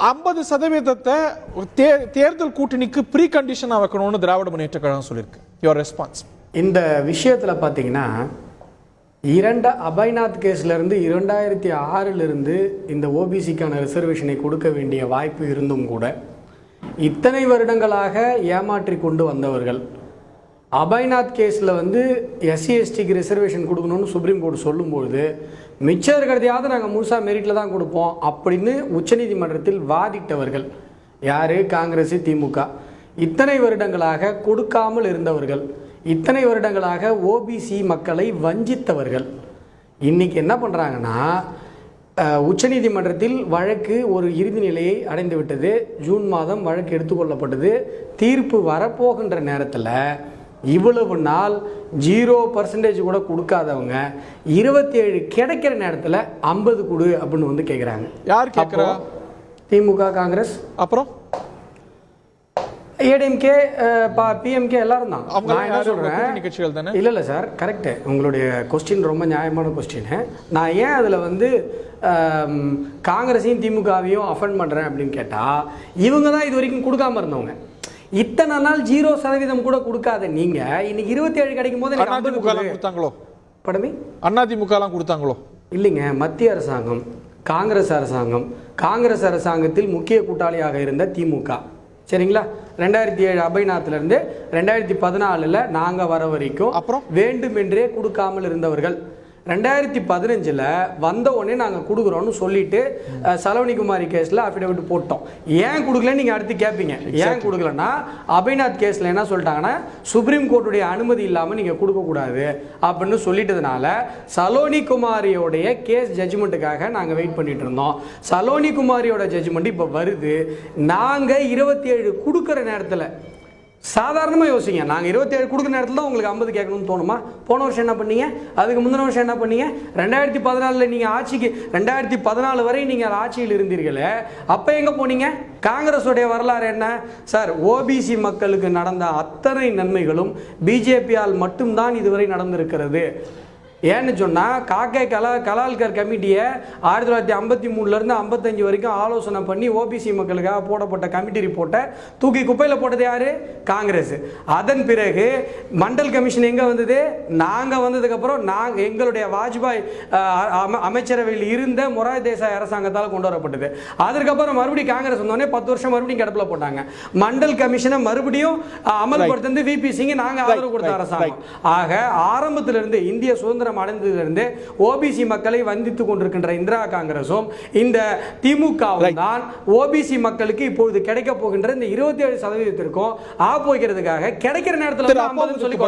ஐம்பது சதவீதத்தை தே- தேர்தல் கூட்டணிக்கு ப்ரீ கண்டிஷனாக வைக்கணும்னு திராவிட முன்னேற்ற கழகம் சொல்லியிருக்கு. யுவர் ரெஸ்பான்ஸ் இந்த விஷயத்தில் பார்த்தீங்கன்னா இரண்ட அபய்நாத் கேஸ்லேருந்து இரண்டாயிரத்தி ஆறிலிருந்து இந்த ஓபிசிக்கான ரிசர்வேஷனை கொடுக்க வேண்டிய வாய்ப்பு இருந்தும் கூட இத்தனை வருடங்களாக ஏமாற்றி கொண்டு வந்தவர்கள் அபய்நாத் கேஸில் வந்து எஸ்சி எஸ்டிக்கு ரிசர்வேஷன் கொடுக்கணும்னு சுப்ரீம் கோர்ட் சொல்லும்பொழுது மிச்சம் இருக்கிறதையாவது நாங்கள் முழுசாக மெரிட்டில் தான் கொடுப்போம் அப்படின்னு உச்சநீதிமன்றத்தில் வாதிட்டவர்கள். யார்? காங்கிரஸ் திமுக. இத்தனை வருடங்களாக கொடுக்காமல் இருந்தவர்கள். இத்தனை வருடங்களாக ஓபிசி மக்களை வஞ்சித்தவர்கள். இன்னைக்கு என்ன பண்ணுறாங்கன்னா உச்சநீதிமன்றத்தில் வழக்கு ஒரு இறுதி நிலையை அடைந்து விட்டது ஜூன் மாதம் வழக்கு எடுத்துக்கொள்ளப்பட்டது. தீர்ப்பு வரப்போகின்ற நேரத்தில் இவ்வளவு நாள் ஜீரோ பர்சன்டேஜ் கூட கொடுக்காதவங்க இருபத்தி ஏழு கிடைக்கிற நேரத்தில் ஐம்பது கொடு அப்படின்னு வந்து கேட்குறாங்க யார் கேட்குறா திமுக காங்கிரஸ் அப்புறம்? ஏடிஎம்கே பிஎம்கே எல்லாரும் தான். நான் என்ன தானே? இல்ல இல்ல சார் கரெக்டு உங்களுடைய கொஸ்டின் ரொம்ப நியாயமான கொஸ்டின் நான் ஏன் அதுல வந்து காங்கிரஸையும் திமுகவையும் அஃபெண்ட் பண்றேன் அப்படின்னு கேட்டா இவங்க தான் இது வரைக்கும் கொடுக்காம இருந்தவங்க. இத்தனை நாள் ஜீரோ சதவீதம் கூட கொடுக்காத நீங்க இன்னைக்கு இருபத்தி ஏழு கிடைக்கும் போது அதிமுக. கொடுத்தாங்களோ? படமே? அதிமுக எல்லாம் கொடுத்தாங்களோ? இல்லைங்க மத்திய அரசாங்கம் காங்கிரஸ் அரசாங்கம் காங்கிரஸ் அரசாங்கத்தில் முக்கிய கூட்டாளியாக இருந்த திமுக. சரிங்களா? ரெண்டாயிரத்தி ஏழு அபைநாத்திலிருந்து ரெண்டாயிரத்தி பதினாலில் நாங்கள் வர வரைக்கும் அப்புறம்? வேண்டுமென்றே கொடுக்காமல் இருந்தவர்கள். ரெண்டாயிரத்தி பதினஞ்சில் வந்த உடனே நாங்கள் கொடுக்குறோம்னு சொல்லிட்டு அஹ், சலவணி குமாரி கேஸில் அஃபிடவிட் போட்டோம். ஏன் கொடுக்கலன்னு நீங்கள் அடுத்து கேட்பீங்க ஏன் கொடுக்கலன்னா அபைநாத் கேஸில் என்ன சொல்லிட்டாங்கன்னா சுப்ரீம் கோர்ட்டுடைய அனுமதி இல்லாமல் நீங்கள் கொடுக்கக்கூடாது அப்படின்னு சொல்லிட்டதுனால சலோனி குமாரியோடைய கேஸ் ஜட்ஜ்மெண்ட்டுக்காக நாங்கள் வெயிட் பண்ணிட்டு இருந்தோம். சலோனி குமாரியோட ஜட்ஜ்மெண்ட் இப்போ வருது. நாங்கள் இருபத்தி ஏழு கொடுக்குற நேரத்தில் சாதாரணமாக யோசிங்க. நாங்கள் இருபத்தேழு கொடுக்குற நேரத்தில் தான் உங்களுக்கு ஐம்பது கேட்கணும்னு தோணுமா? போன வருஷம் என்ன பண்ணீங்க? அதுக்கு முந்தின வருஷம் என்ன பண்ணீங்க? ரெண்டாயிரத்தி பதினாலில் நீங்கள் ஆட்சிக்கு ரெண்டாயிரத்தி பதினாலு வரை நீங்கள் ஆட்சியில் இருந்தீர்களே. அப்போ எங்கே போனீங்க? காங்கிரஸுடைய வரலாறு என்ன? சார் ஓபிசி மக்களுக்கு நடந்த அத்தனை நன்மைகளும் பிஜேபியால் மட்டும்தான் இதுவரை நடந்திருக்கிறது. ஏன்னு சொன்னால் காக்கே கலா கலால்கர் கமிட்டியை ஆயிரத்தி தொள்ளாயிரத்தி ஐம்பத்தி மூணுலேருந்து ஐம்பத்தஞ்சு வரைக்கும் ஆலோசனை பண்ணி ஓபிசி மக்களுக்காக போடப்பட்ட கமிட்டி ரிப்போர்ட்டை தூக்கி குப்பையில் போட்டது யார்? காங்கிரஸ். அதன் பிறகு மண்டல் கமிஷன் எங்கே வந்தது? நாங்கள் வந்ததுக்கப்புறம் நாங்கள் எங்களுடைய வாஜ்பாய் அமைச்சரவையில் இருந்த மொராய் தேசாய் அரசாங்கத்தால் கொண்டு வரப்பட்டது. அதற்கப்புறம் மறுபடியும் காங்கிரஸ் வந்தோடனே பத்து வருஷம் மறுபடியும் கிடப்பில் போட்டாங்க. மண்டல் கமிஷனை மறுபடியும் அஹ், அமல்படுத்தினது விபி சிங் நாங்கள் ஆதரவு கொடுத்த அரசாங்கம். ஆக ஆரம்பத்திலிருந்து இந்திய சுதந்திரம் அடைந்ததிலிருந்து ஓபிசி மக்களை வந்தித்துக் கொண்டிருக்கின்ற இந்திரா காங்கிரசும் இந்த திமுகவும் தான் ஓபிசி மக்களுக்கு இப்பொழுது கிடைக்க போகின்ற இந்த இருபத்தி ஏழு சதவீதத்திற்கும் ஆ போகிறதுக்காக கிடைக்கிற நேரத்தில் திரு வந்து 50 சொல்லி